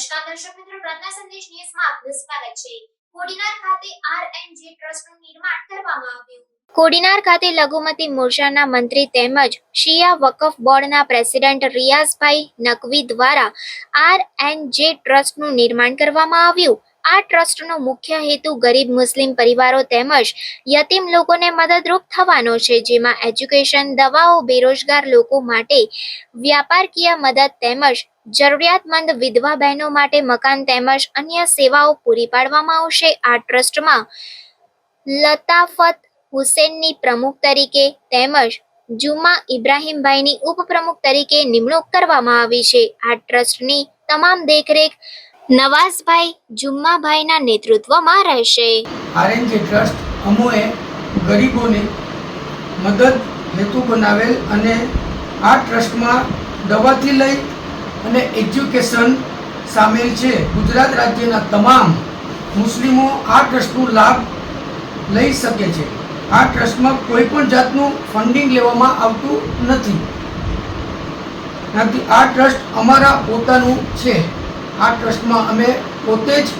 નમસ્કાર દર્શક મિત્રો, પ્રજ્ઞા સંદેશ ન્યૂઝમાં આપનું સ્વાગત છે. કોડીનાર ખાતે આરએનજી ટ્રસ્ટનું નિર્માણ કરવામાં આવ્યું. કોડીનાર ખાતે લઘુમતી મોરચાના મંત્રી તેમજ શિયા વકફ બોર્ડના પ્રેસિડેન્ટ રિયાઝભાઈ નકવી દ્વારા આરએનજે ટ્રસ્ટનું નિર્માણ કરવામાં આવ્યું. આ ટ્રસ્ટનો મુખ્ય હેતુ ગરીબ મુસ્લિમ પરિવારો તેમજ યતીમ લોકોને મદદરૂપ થવાનો છે, જેમાં એજ્યુકેશન, દવાઓ, બેરોજગાર લોકો માટે વ્યાપારકીય મદદ તેમજ જરૂરિયાતમંદ વિધવા બહેનો માટે મકાન તેમજ અન્ય સેવાઓ પૂરી પાડવામાં આવશે. આ ટ્રસ્ટમાં લતાફત હુસેનની પ્રમુખ તરીકે તેમજ જુમા ઇબ્રાહીમભાઈની ઉપપ્રમુખ તરીકે નિમણૂક કરવામાં આવી છે. આ ટ્રસ્ટની તમામ દેખરેખ નવાઝભાઈ જુમ્માભાઈના નેતૃત્વમાં રહેશે. આરએનજી ટ્રસ્ટ અમોએ ગરીબોને મદદ હેતુ બનાવેલ અને આ ટ્રસ્ટમાં દવાથી લઈ અને એજ્યુકેશન સામેલ છે. ગુજરાત રાજ્યના તમામ મુસ્લિમો આ ટ્રસ્ટનો લાભ લઈ શકે છે. આ ટ્રસ્ટમાં કોઈ પણ જાતનું ફંડિંગ લેવામાં આવતું નથી. આ ટ્રસ્ટ અમારા પોતાનું છે. આ ટ્રસ્ટમાં અમે પોતે જ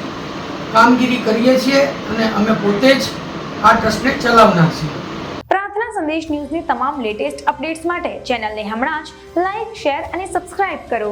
કામગીરી કરીએ છીએ અને અમે પોતે જ આ ટ્રસ્ટને ચલાવનાર છીએ. પ્રાર્થના સંદેશ ન્યૂઝની તમામ લેટેસ્ટ અપડેટ્સ માટે ચેનલને હમણાં જ લાઈક શેર અને સબસ્ક્રાઇબ કરો.